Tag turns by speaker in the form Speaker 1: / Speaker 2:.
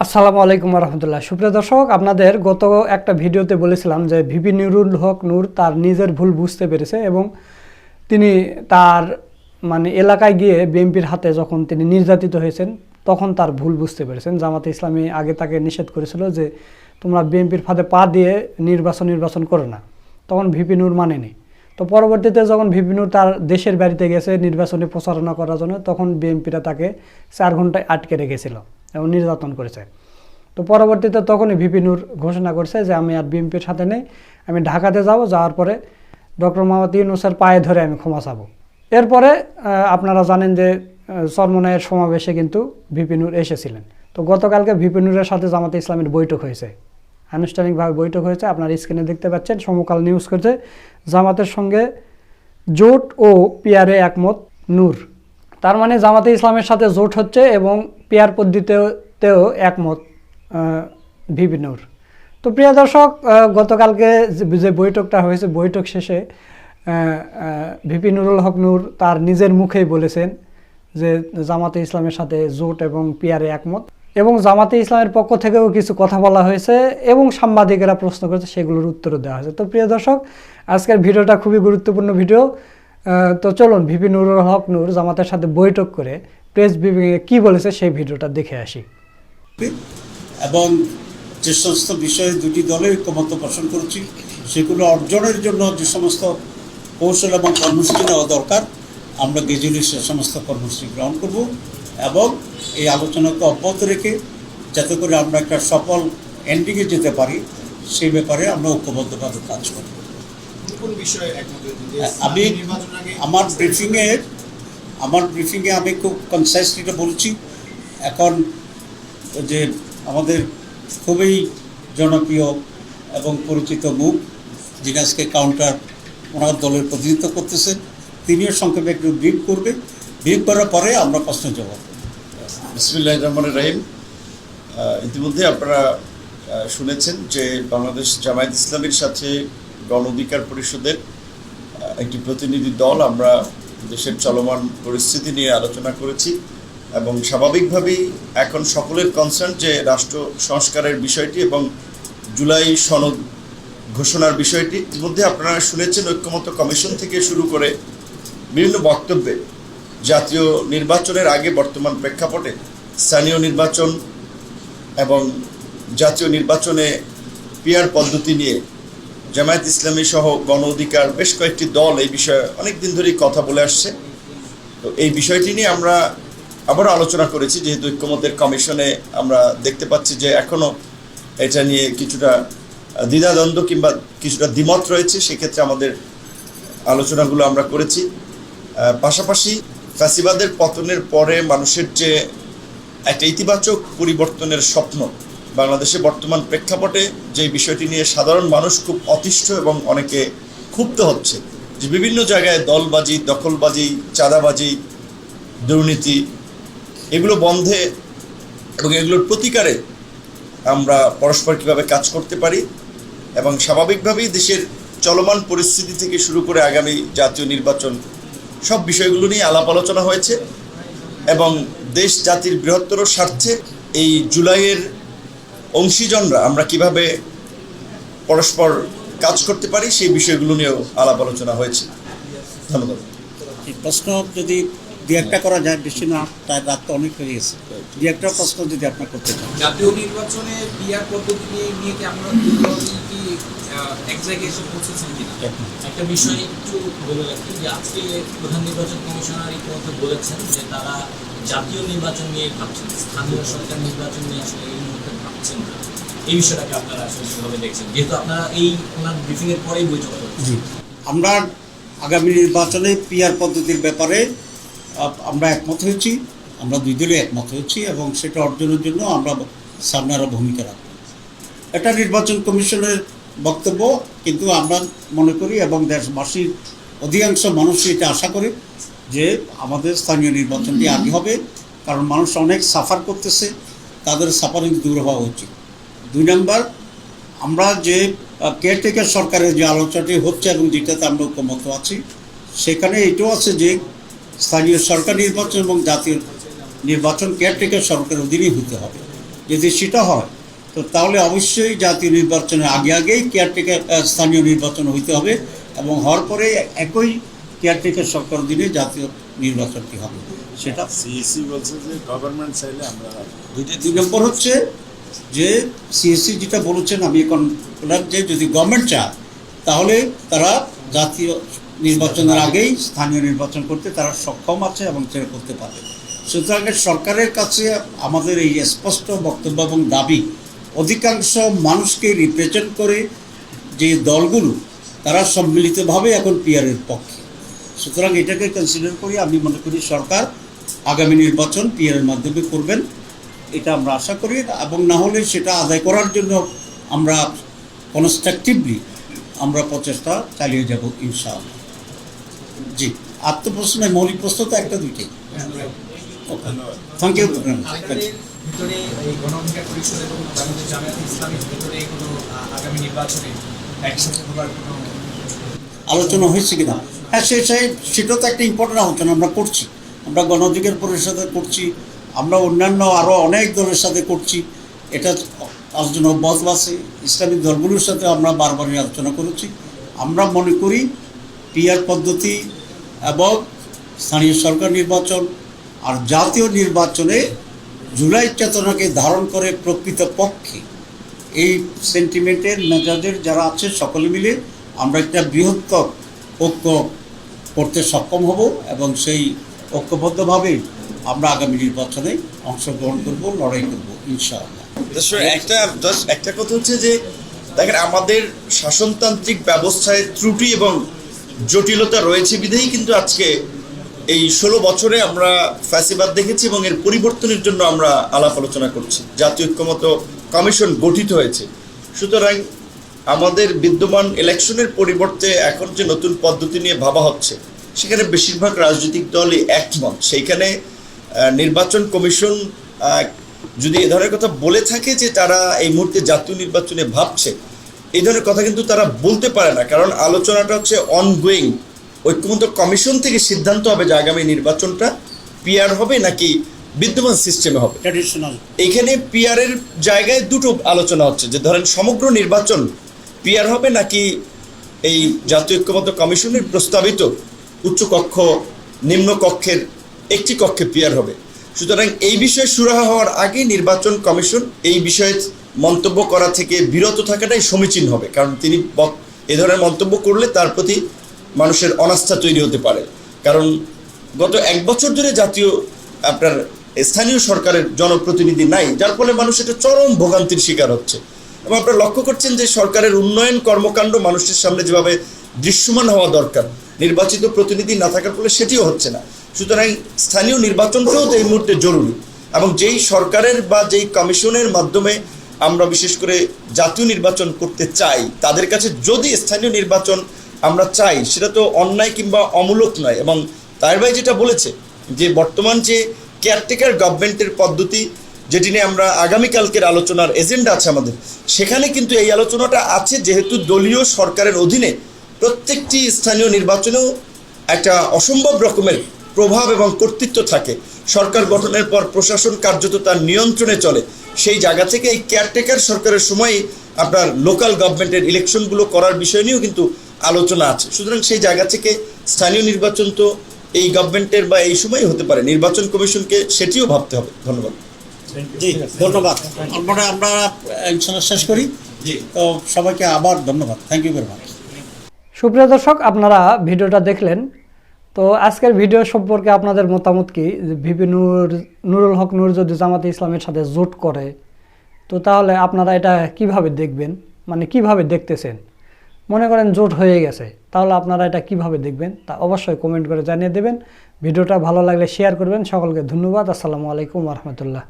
Speaker 1: আসসালামু আলাইকুম রহমতুল্লাহ সুপ্রিয় দর্শক, আপনাদের গত একটা ভিডিওতে বলেছিলাম যে ভিপি নুরুল হক নূর তার নিজের ভুল বুঝতে পেরেছে এবং তিনি তার মানে এলাকায় গিয়ে বিএনপির হাতে যখন তিনি নির্যাতিত হয়েছেন, তখন তার ভুল বুঝতে পেরেছেন। জামাতে ইসলামী আগে তাকে নিষেধ করেছিল যে তোমরা বিএনপির ফাঁদে পা দিয়ে নির্বাচন নির্বাচন করো না। তখন ভিপি নূর মানেনি। তো পরবর্তীতে যখন ভিপি নূর তার দেশের বাড়িতে গেছে নির্বাচনী প্রচারণা করার জন্য, তখন বিএনপিরা তাকে চার ঘন্টায় আটকে রেখেছিল। এবং নির্যাতন করেছে। তো পরবর্তীতে তখনই ভিপি নূর ঘোষণা করছে যে আমি আর বিএনপির সাথে নেই, আমি ঢাকাতে যাব, যাওয়ার পরে ডক্টর মোহাম্মদ ইউনুসের পায়ে ধরে আমি ক্ষমা চাবো। এরপরে আপনারা জানেন যে চরমনায়ের সমাবেশে কিন্তু ভিপি নূর এসেছিলেন। তো গতকালকে ভিপি নূরের সাথে জামাতে ইসলামের বৈঠক হয়েছে। আনুষ্ঠানিকভাবে বৈঠক হয়েছে, আপনার স্ক্রিনে দেখতে পাচ্ছেন, সমকাল নিউজ করছে, জামাতের সঙ্গে জোট ও পিয়ারে একমত নূর। তার মানে জামাতে ইসলামের সাথে জোট হচ্ছে এবং পিয়ার পদ্ধতিতেও একমত আহ, ভিপি নূর তো প্রিয় দর্শক গতকালকে যে- বৈঠকটা হয়েছে বৈঠক শেষে ভিপি নুরুল হক নূর তার নিজের মুখেই বলেছেন যে জামাতে ইসলামের সাথে জোট এবং পিয়ারে একমত এবং জামাতে ইসলামের পক্ষ থেকেও কিছু কথা বলা হয়েছে এবং সাংবাদিকেরা প্রশ্ন করেছে সেগুলোর উত্তরও দেওয়া হয়েছে। তো প্রিয় দর্শক আজকের ভিডিওটা খুবই গুরুত্বপূর্ণ ভিডিও। তো চলুন ভিপি নুরুল হক নূর জামাতের সাথে বৈঠক করে প্রেস ব্রিফিংয়ে কী বলেছে সেই ভিডিওটা দেখে আসি।
Speaker 2: এবং যে সমস্ত বিষয়ে দুটি দলে ঐক্যমত পোষণ করছি সেগুলো অর্জনের জন্য যে সমস্ত কৌশল এবং কর্মসূচি নেওয়া দরকার আমরা গেজুলি সে সমস্ত কর্মসূচি গ্রহণ করব এবং এই আলোচনাকে অব্যাহত রেখে যাতে করে আমরা একটা সফল এন্ডিংয়ে যেতে পারি সেই ব্যাপারে আমরা ঐক্যবদ্ধভাবে কাজ করব। আমি আমার ব্রিফিংয়ে আমার ব্রিফিংয়ে আমি খুব কনসাইসলি এটা বলছি। এখন যে আমাদের খুবই জনপ্রিয় এবং পরিচিত মুখ, যিনি আজকে কাউন্টার ওনার দলের প্রতিনিধিত্ব করতেছেন, তিনিও সংক্ষেপে একটু ব্রিফ করবে। ব্রিফ করার পরে আমরা প্রশ্ন জবাব।
Speaker 3: বিসমিল্লাহ রহমান রাহিম। ইতিমধ্যে আপনারা শুনেছেন যে বাংলাদেশ জামায়াত ইসলামের সাথে গণ অধিকার পরিষদের একটি প্রতিনিধি দল আমরা দেশের চলমান পরিস্থিতি নিয়ে আলোচনা করেছি এবং স্বাভাবিকভাবেই এখন সকলের কনসার্ন যে রাষ্ট্র সংস্কারের বিষয়টি এবং জুলাই সনদ ঘোষণার বিষয়টি ইতিমধ্যে আপনারা শুনেছেন, ঐক্যমত্য কমিশন থেকে শুরু করে বিভিন্ন বক্তব্যে জাতীয় নির্বাচনের আগে বর্তমান প্রেক্ষাপটে স্থানীয় নির্বাচন এবং জাতীয় নির্বাচনে পিয়ার পদ্ধতি নিয়ে জামায়াত ইসলামী সহ গণ অধিকার বেশ কয়েকটি দল এই বিষয়ে অনেক দিন ধরেই কথা বলে আসছে। তো এই বিষয়টি নিয়ে আমরা আবারও আলোচনা করেছি, যেহেতু ঐক্যমতের কমিশনে আমরা দেখতে পাচ্ছি যে এখনও এটা নিয়ে কিছুটা দ্বিধাদ্বন্দ্ব কিংবা কিছুটা দ্বিমত রয়েছে, সেক্ষেত্রে আমাদের আলোচনাগুলো আমরা করেছি। পাশাপাশি ফ্যাসিবাদের পতনের পরে মানুষের যে একটা ইতিবাচক পরিবর্তনের স্বপ্ন বাংলাদেশে বর্তমান প্রেক্ষাপটে যে বিষয়টি নিয়ে সাধারণ মানুষ খুব অতিষ্ঠ এবং অনেকে ক্ষুব্ধ হচ্ছে, যে বিভিন্ন জায়গায় দলবাজি, দখলবাজি, চাঁদাবাজি, দুর্নীতি, এগুলো বন্ধে এবং এগুলোর প্রতিকারে আমরা পরস্পর কীভাবে কাজ করতে পারি এবং স্বাভাবিকভাবেই দেশের চলমান পরিস্থিতি থেকে শুরু করে আগামী জাতীয় নির্বাচন, সব বিষয়গুলো নিয়ে আলাপ আলোচনা হয়েছে এবং দেশ জাতির বৃহত্তর স্বার্থে এই জুলাইয়ের অংশীজনরা আমরা কীভাবে পরস্পর কাজ করতে পারি সেই বিষয়গুলো নিয়েও আলাপ আলোচনা হয়েছে। ধন্যবাদ।
Speaker 2: প্রশ্ন যদি দু একটা করা যায় বেশি না তাই রাত তো অনেক হয়ে গেছে। দু একটা প্রশ্ন যদি আপনার করতে চান।
Speaker 4: জাতীয় নির্বাচনে পিআর পদ্ধতি নিয়ে নিয়ে কি আমরা কি এক জায়গায় এসে পৌঁছেছেন কিনা? একটা বিষয় একটু বলে রাখি যে আজকে প্রধান নির্বাচন কমিশনার ইতিমধ্যে বলেছেন যে তারা জাতীয় নির্বাচন নিয়ে ভাবছেন স্থানীয় সরকার নির্বাচন নিয়ে আসলে এই মুহূর্তে ভাবছেন না এই বিষয়টাকে আপনারা দেখছেন। যেহেতু আপনারা এই ওনার ব্রিফিং এর পরেই বৈঠক করছেন।
Speaker 2: আমরা আগামী নির্বাচনে পিআর পদ্ধতির ব্যাপারে আমরা একমত হয়েছি। আমরা দুই দলে একমত হয়েছি এবং সেটা অর্জনের জন্য আমরা সামনে আরও ভূমিকা রাখব। এটা নির্বাচন কমিশনের বক্তব্য, কিন্তু আমরা মনে করি এবং দেশবাসীর অধিকাংশ মানুষই এটা আশা করে যে আমাদের স্থানীয় নির্বাচনটি আগে হবে, কারণ মানুষ অনেক সাফার করতেছে। তাদের সাফারিং দূর হওয়া উচিত। দুই নম্বর, আমরা যে কেয়ারটেকার সরকারের যে আলোচনাটি হচ্ছে এবং যেটাতে আমরা ঐক্যমত আছি, সেখানে এটাও আছে যে, স্থানীয় সরকার নির্বাচন এবং জাতীয় নির্বাচন কেয়ারটেকার সরকারের অধীনেই হতে হবে। যদি সেটা হয়, তো তাহলে অবশ্যই জাতীয় নির্বাচনের আগে আগেই কেয়ারটেকার স্থানীয় নির্বাচন হইতে হবে এবং হওয়ার পরে একই কেয়ারটেকার সরকার দিনে জাতীয় নির্বাচনটি হবে। সেটা
Speaker 5: সিইসি বলছে যে গভর্নমেন্ট চাইলে আমরা
Speaker 2: দুইটা দুই নম্বর হচ্ছে যে সিএসসি যেটা বলেছেন আমি এখন বললাম যে যদি গভর্নমেন্ট চায় তাহলে তারা জাতীয় নির্বাচনের আগেই স্থানীয় নির্বাচন করতে তারা সক্ষম আছে এবং সেটা করতে পারে সুতরাং সরকারের কাছে আমাদের এই স্পষ্ট বক্তব্য এবং দাবি অধিকাংশ মানুষকে রিপ্রেজেন্ট করে যে দলগুলো তারা সম্মিলিতভাবে এখন পিয়ারের পক্ষে। সুতরাং এটাকে কনসিডার করি, আমি মনে করি সরকার আগামী নির্বাচন পিয়ারের মাধ্যমে করবেন, এটা আমরা আশা করি, এবং না হলে সেটা আদায় করার জন্য আমরা কনস্ট্রাকটিভলি আমরা প্রচেষ্টা চালিয়ে যাব ইনশাআল্লাহ। জি, আত্মপ্রশ্ন মৌলিক প্রশ্ন তো একটা দুইটাই। থ্যাংক ইউ
Speaker 4: কোনো
Speaker 2: আলোচনা হয়েছে কিনা? হ্যাঁ সে সে সেটা তো একটা ইম্পর্টেন্ট আলোচনা আমরা করছি। আমরা গণ অধিকার পরিষদে করছি, আমরা অন্যান্য আরও অনেক দলের সাথে করছি। এটা আলোচনা অব্যাহত আছে, ইসলামিক দলগুলোর সাথে আমরা বারবারই আলোচনা করেছি। আমরা মনে করি পিআর পদ্ধতি এবং স্থানীয় সরকার নির্বাচন আর জাতীয় নির্বাচনে জুলাই চেতনাকে ধারণ করে প্রকৃত পক্ষে এই সেন্টিমেন্টের মেজাজের যারা আছে সকলে মিলে আমরা একটা বৃহত্তর ঐক্য করতে সক্ষম হব এবং সেই ঐক্যবদ্ধভাবে আমরা আগামী নির্বাচনে অংশগ্রহণ করব, লড়াই করব, ইনশাআল্লাহ।
Speaker 3: একটা দশ একটা কথা হচ্ছে যে, দেখেন, আমাদের শাসনতান্ত্রিক ব্যবস্থায় ত্রুটি এবং জটিলতা রয়েছে বিধেই কিন্তু আজকে এই ষোলো বছরে আমরা ফ্যাসিবাদ দেখেছি এবং এর পরিবর্তনের জন্য আমরা আলাপ আলোচনা করছি। জাতীয় ঐক্যমত কমিশন গঠিত হয়েছে। সুতরাং আমাদের বিদ্যমান ইলেকশনের পরিবর্তে এখন যে নতুন পদ্ধতি নিয়ে ভাবা হচ্ছে সেখানে বেশিরভাগ রাজনৈতিক দলই একমত। সেইখানে নির্বাচন কমিশন যদি এ ধরনের কথা বলে থাকে যে তারা এই মুহূর্তে জাতীয় নির্বাচনে ভাবছে এই ধরনের কথা কিন্তু তারা বলতে পারে না। কারণ আলোচনাটা হচ্ছে অনগোয়িং ঐক্যমত্য কমিশন থেকে সিদ্ধান্ত হবে যে আগামী নির্বাচনটা পিআর হবে নাকি বিদ্যমান সিস্টেমে হবে।
Speaker 2: ট্র্যাডিশনাল
Speaker 3: এখানে পিআরের জায়গায় দুটো আলোচনা হচ্ছে যে ধরেন সমগ্র নির্বাচন পিআর হবে নাকি এই জাতীয় ঐক্যমত্য কমিশনের প্রস্তাবিত উচ্চ কক্ষ, নিম্ন কক্ষের একটি কক্ষে পিআর হবে? সুতরাং এই বিষয়ে সুরাহা হওয়ার আগে নির্বাচন কমিশন এই বিষয়ে মন্তব্য করা থেকে বিরত থাকাটাই সমীচীন হবে, কারণ তিনি এ ধরনের মন্তব্য করলে তার প্রতি মানুষের অনাস্থা তৈরি হতে পারে। কারণ গত এক বছর ধরে জাতীয়, আপনার স্থানীয় সরকারের জনপ্রতিনিধি নাই, যার ফলে মানুষ এটা চরম ভোগান্তির শিকার হচ্ছে। এবং আপনারা লক্ষ্য করছেন যে সরকারের উন্নয়ন কর্মকাণ্ড মানুষের সামনে যেভাবে দৃশ্যমান হওয়া দরকার, নির্বাচিত প্রতিনিধি না থাকার ফলে সেটিও হচ্ছে না। সুতরাং স্থানীয় নির্বাচনটাও তো এই মুহূর্তে জরুরি এবং যেই সরকারের বা যেই কমিশনের মাধ্যমে আমরা বিশেষ করে জাতীয় নির্বাচন করতে চাই, তাদের কাছে যদি স্থানীয় নির্বাচন আমরা চাই, সেটা তো অন্যায় কিংবা অমূলক নয় এবং তার ভাই যেটা বলেছে যে বর্তমান যে কেয়ারটেকার গভর্নমেন্টের পদ্ধতি যেটি নিয়ে আমরা আগামীকালকের আলোচনার এজেন্ডা আছে আমাদের। সেখানে কিন্তু এই আলোচনাটা আছে, যেহেতু দলীয় সরকারের অধীনে প্রত্যেকটি স্থানীয় নির্বাচনেও একটা অসম্ভব রকমের প্রভাব এবং কর্তৃত্ব থাকে। সরকার গঠনের পর প্রশাসন কার্যত তার নিয়ন্ত্রণে চলে। সেই জায়গা থেকে এই কেয়ারটেকার সরকারের সময়ই আপনার লোকাল গভর্নমেন্টের ইলেকশনগুলো করার বিষয় নিয়েও কিন্তু আলোচনা আছে। সুতরাং সেই জায়গা থেকে স্থানীয় নির্বাচন তো এই গভর্নমেন্টের বা এই সময় হতে পারে। নির্বাচন কমিশনকে সেটিও ভাবতে হবে। ধন্যবাদ।
Speaker 2: জি ধন্যবাদ। আমরা আমরা ইনশাল্লাহ শেষ করি। তো সবাইকে আবার ধন্যবাদ। থ্যাংক ইউ ভেরি মাচ
Speaker 1: সুপ্রিয় দর্শক আপনারা ভিডিওটা দেখলেন। তো আজকের ভিডিও সম্পর্কে আপনাদের মতামত কি? ভিপি নূর নুরুল হক নূর যদি জামাতে ইসলামের সাথে জোট করে তো তাহলে আপনারা এটা কীভাবে দেখবেন? মানে কীভাবে দেখতেছেন? মনে করেন জোট হয়ে গেছে তাহলে আপনারা এটা কীভাবে দেখবেন? তা অবশ্যই কমেন্ট করে জানিয়ে দেবেন। ভিডিওটা ভালো লাগলে শেয়ার করবেন। সকলকে ধন্যবাদ। আসসালামু আলাইকুম রহমতুল্লাহ।